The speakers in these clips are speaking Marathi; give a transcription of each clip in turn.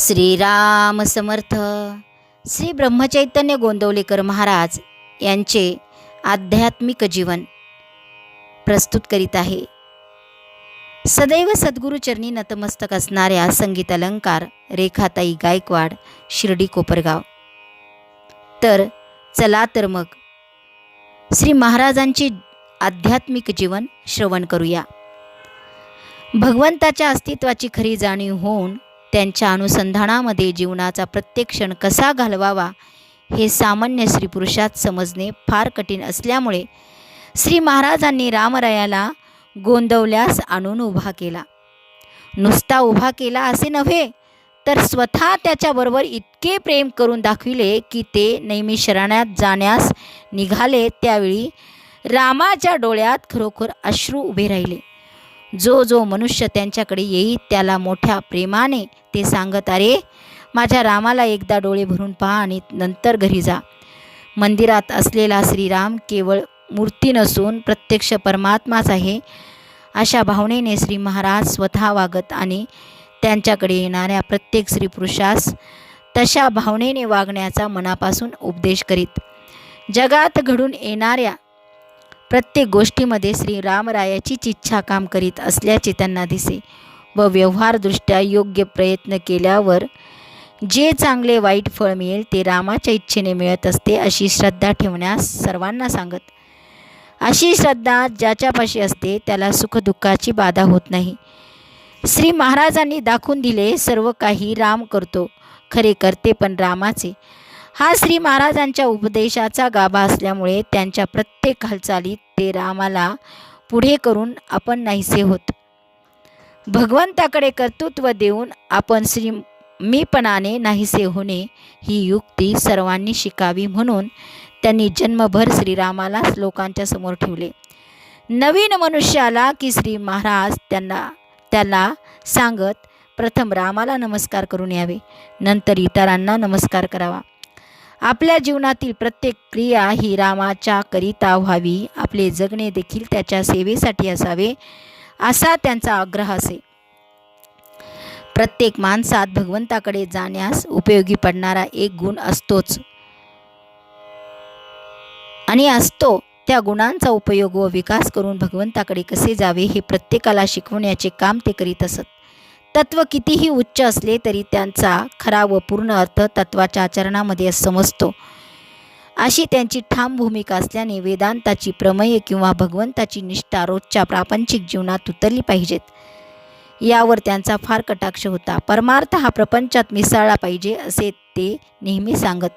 श्रीराम समर्थ. श्री ब्रह्मचैतन्य गोंदवलेकर महाराज यांचे आध्यात्मिक जीवन प्रस्तुत करीत आहे. सदैव सद्गुरुचरणी नतमस्तक असणाऱ्या संगीत अलंकार रेखाताई गायकवाड शिर्डी कोपरगाव. तर चला तर मग श्री महाराजांचे आध्यात्मिक जीवन श्रवण करूया. भगवंताच्या अस्तित्वाची खरी जाणीव होऊन त्यांच्या अनुसंधानामध्ये जीवनाचा प्रत्येक क्षण कसा घालवावा हे सामान्य स्त्रीपुरुषात समजणे फार कठीण असल्यामुळे श्री महाराजांनी रामरायाला गोंदवल्यास आणून उभा केला. नुसता उभा केला असे नव्हे तर स्वतः त्याच्याबरोबर इतके प्रेम करून दाखविले की ते नेहमी शरणात जाण्यास निघाले त्यावेळी रामाच्या डोळ्यात खरोखर अश्रू उभे राहिले. जो जो मनुष्य त्यांच्याकडे येईल त्याला मोठ्या प्रेमाने ते सांगत अरे माझ्या रामाला एकदा डोळे भरून पहा आणि नंतर घरी जा. मंदिरात असलेला श्रीराम केवळ मूर्ती नसून प्रत्यक्ष परमात्माच आहे. अशा भावनेने श्री महाराज स्वतः वागत आणि त्यांच्याकडे येणाऱ्या प्रत्येक स्त्री पुरुषास तशा भावनेने वागण्याचा मनापासून उपदेश करीत. जगात घडून येणाऱ्या प्रत्येक गोष्टीमध्ये श्री रामरायाचीच इच्छा काम करीत असल्याचे त्यांना दिसे व व्यवहारदृष्ट्या योग्य प्रयत्न केल्यावर जे चांगले वाईट फळ मिळेल ते रामाच्या इच्छेने मिळत असते अशी श्रद्धा ठेवण्यास सर्वांना सांगत. अशी श्रद्धा ज्याच्यापाशी असते त्याला सुखदुःखाची बाधा होत नाही. श्री महाराजांनी दाखवून दिले सर्व काही राम करतो खरे करते पण रामाचे. हा श्री महाराजांच्या उपदेशाचा गाभा असल्यामुळे त्यांच्या प्रत्येक हालचालीत ते रामाला पुढे करून आपण नाहीसे होत. भगवंताकडे कर्तृत्व देऊन आपण श्री मीपणाने नाहीसे होणे ही युक्ती सर्वांनी शिकावी म्हणून त्यांनी जन्मभर श्रीरामालाच लोकांच्या समोर ठेवले. नवीन मनुष्य आला की श्री महाराज त्यांना त्याला सांगत प्रथम रामाला नमस्कार करून यावे. नंतर इतरांना नमस्कार करावा. आपल्या जीवनातील प्रत्येक क्रिया ही रामाच्या करिता व्हावी. आपले जगणे देखील त्याच्या सेवेसाठी असावे असा त्यांचा आग्रह असे. प्रत्येक माणसात भगवंताकडे जाण्यास उपयोगी पडणारा एक गुण असतोच. आणि असतो त्या गुणांचा उपयोग व विकास करून भगवंताकडे कसे जावे हे प्रत्येकाला शिकवण्याचे काम ते करीत असत. तत्व कितीही उच्च असले तरी त्यांचा खरा व पूर्ण अर्थ तत्वाच्या आचरणामध्ये समजतो. अशी त्यांची ठाम भूमिका असल्याने वेदांताची प्रमेय किंवा भगवंताची निष्ठा रोजच्या प्रापंचिक जीवनात उतरली पाहिजेत. यावर त्यांचा फार कटाक्ष होता. परमार्थ हा प्रपंचात मिसळला पाहिजे असे ते नेहमी सांगत.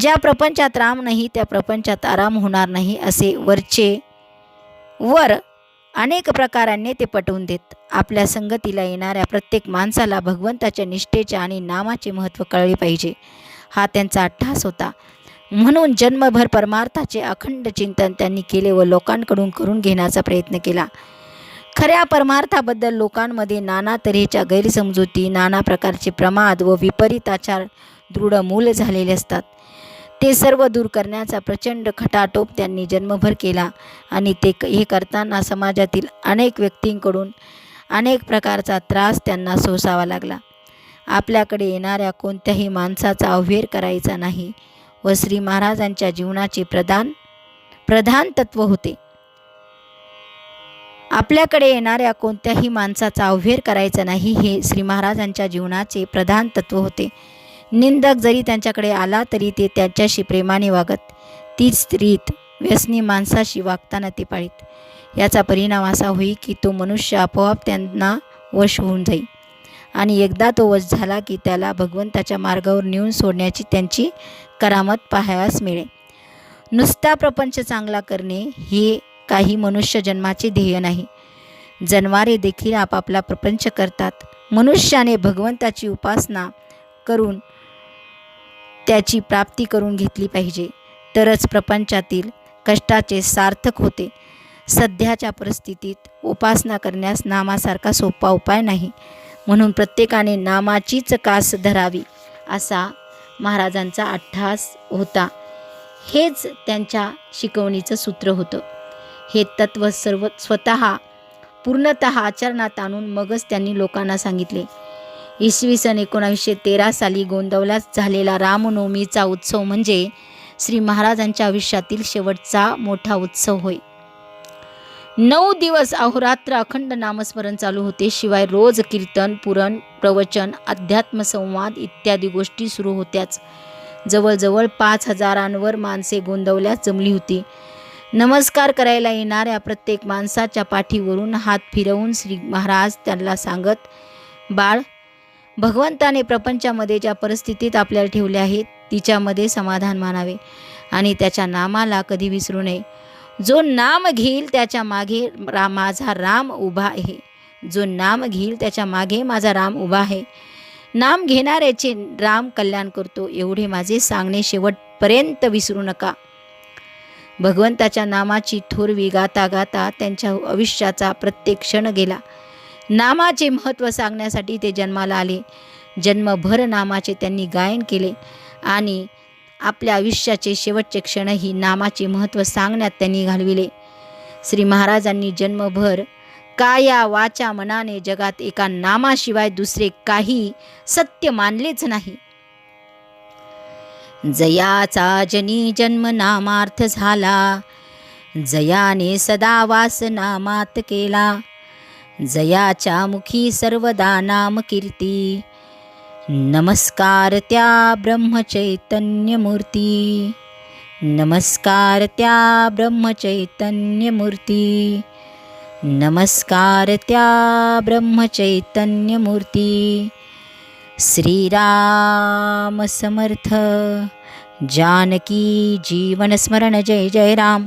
ज्या प्रपंचात राम नाही त्या प्रपंचात आराम होणार नाही असे वरचे वर अनेक प्रकारांनी ते पटवून देत आपल्या संगतीला येणाऱ्या प्रत्येक माणसाला भगवंताच्या निष्ठेचे आणि नामाचे महत्त्व कळले पाहिजे. हा त्यांचा अट्ठास होता. म्हणून जन्मभर परमार्थाचे अखंड चिंतन त्यांनी केले व लोकांकडून करून घेण्याचा प्रयत्न केला. खऱ्या परमार्थाबद्दल लोकांमध्ये नाना तऱ्हेच्या गैरसमजुती नाना प्रकारचे प्रमाद व विपरीत आचार दृढ मूल झालेले असतात. ते सर्व दूर करण्याचा प्रचंड खटाटोप त्यांनी जन्मभर केला आणि ते हे करताना समाजातील अनेक व्यक्तींकडून अनेक प्रकारचा त्रास त्यांना सोसावा लागला. आपल्याकडे येणाऱ्या कोणत्याही माणसाचा अवहेर करायचा नाही व श्री महाराजांच्या जीवनाचे प्रधान प्रधान तत्व होते. आपल्याकडे येणाऱ्या कोणत्याही माणसाचा अवहेर करायचा नाही हे श्री महाराजांच्या जीवनाचे प्रधान तत्व होते. निंदक जरी त्यांच्याकडे आला तरी ते त्याच्याशी प्रेमाने वागत. तीच रीत व्यसनी माणसाशी वागताना ते पाळीत. याचा परिणाम असा होई की तो मनुष्य आपोआप त्यांना वश होऊन जाईल आणि एकदा तो वश झाला की त्याला भगवंताच्या मार्गावर नेऊन सोडण्याची त्यांची करामत पाहाव्यास मिळे नुसता प्रपंच चांगला करणे हे काही मनुष्य जन्माचे ध्येय नाही. जन्मारे देखील आपापला प्रपंच करतात. मनुष्याने भगवंताची उपासना करून त्याची प्राप्ती करून घेतली पाहिजे. तरच प्रपंचातील कष्टाचे सार्थक होते. सध्याच्या परिस्थितीत उपासना करण्यास नामासारखा सोपा उपाय नाही. म्हणून प्रत्येकाने नामाचीच कास धरावी असा महाराजांचा अट्ठास होता. हेच त्यांच्या शिकवणीचं सूत्र होतं. हे तत्व सर्व स्वतः पूर्णत आचरणात आणून मगच त्यांनी लोकांना सांगितले. इसवी सन एकोणावीसशे तेरा साली गोंदवल्यात झालेला रामनवमीचा उत्सव म्हणजे श्री महाराजांच्या आयुष्यातील शेवटचा मोठा उत्सव होय. नऊ दिवस अहोरात्र अखंड नामस्मरण चालू होते. शिवाय रोज कीर्तन पुरण प्रवचन अध्यात्म संवाद इत्यादी गोष्टी सुरू होत्याच. जवळजवळ पाच हजारांवर माणसे गोंदवल्यास जमली होती. नमस्कार करायला येणाऱ्या प्रत्येक माणसाच्या पाठीवरून हात फिरवून श्री महाराज त्यांना सांगत बाळ भगवंताने प्रपंचामध्ये ज्या परिस्थितीत आपल्याला ठेवले आहेत तिच्यामध्ये समाधान मानावे आणि त्याच्या नामाला कधी विसरू नये. जो नाम घेईल त्याच्यामागे रा माझा राम उभा आहे. जो नाम घेईल त्याच्यामागे माझा राम उभा आहे. नाम घेणाऱ्याचे राम कल्याण करतो एवढे माझे सांगणे शेवटपर्यंत विसरू नका. भगवंताच्या नामाची थोरवी गाता गाता त्यांच्या आयुष्याचा प्रत्येक क्षण गेला. नामाचे महत्त्व सांगण्यासाठी ते जन्माला आले. जन्मभर नामाचे त्यांनी गायन केले आणि आपल्या आयुष्याचे शेवटचे क्षणही नामाचे महत्त्व सांगण्यात त्यांनी घालविले. श्री महाराजांनी जन्मभर काया वाचा मनाने जगात एका नामाशिवाय दुसरे काही सत्य मानलेच नाही. जयाचा जनी जन्म नामार्थ झाला. जयाने सदा वास नामात केला. जयाच्या मुखी सर्वदा नाम कीर्ती नमस्कार त्या ब्रह्मचैतन्यमूर्ती. नमस्कार त्या ब्रह्मचैतन्यमूर्ती. नमस्कार त्या ब्रह्मचैतन्यमूर्ती. श्रीराम समर्थ. जानकी जीवनस्मरण जय जय राम.